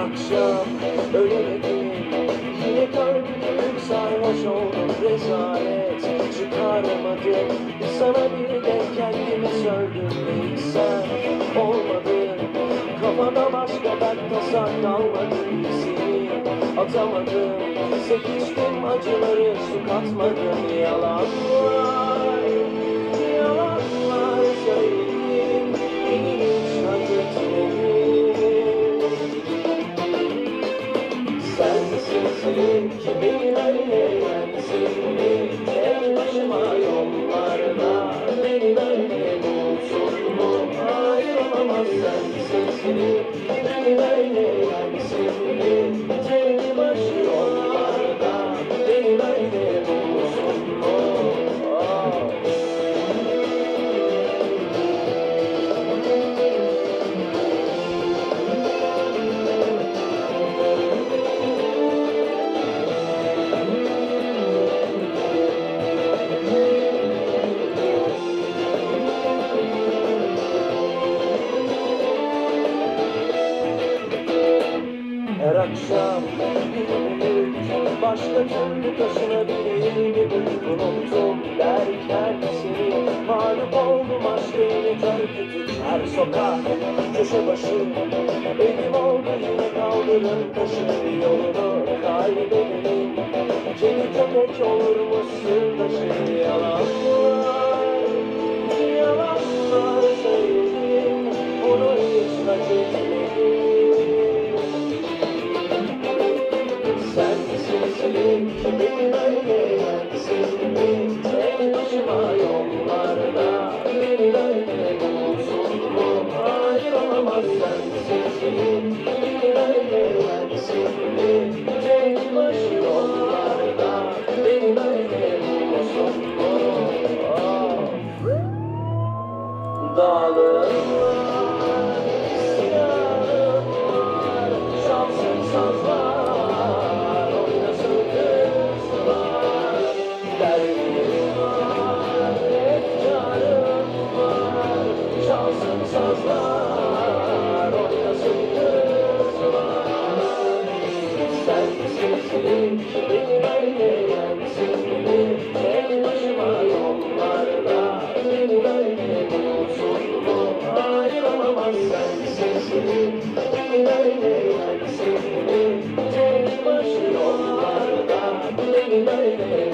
akşam ölemedim Yine kördük sarhoş oldum rezalet Çıkaramadım sana bir de kendimi sördüm Değil sen olmadın Kafada başka dert tasan kalmadı Seni atamadım. Sekiştim acıları su katmadım Yalanlar Sensizlik beni akşam. Başka türlü taşınabileyim uygun oldum derken seni. Mağlup oldum yine kör kütük her sokak köşe başı evim oldu yine kaldırın taşı yolunu kaybedelim Kedi köpek olurmuş sırdaşı yalanlar yollarda beni böyle bulsun mu? Hayır olamaz sensizlik beni böyle yensin mi? Tek başı yollarda beni böyle bulsun beni böyle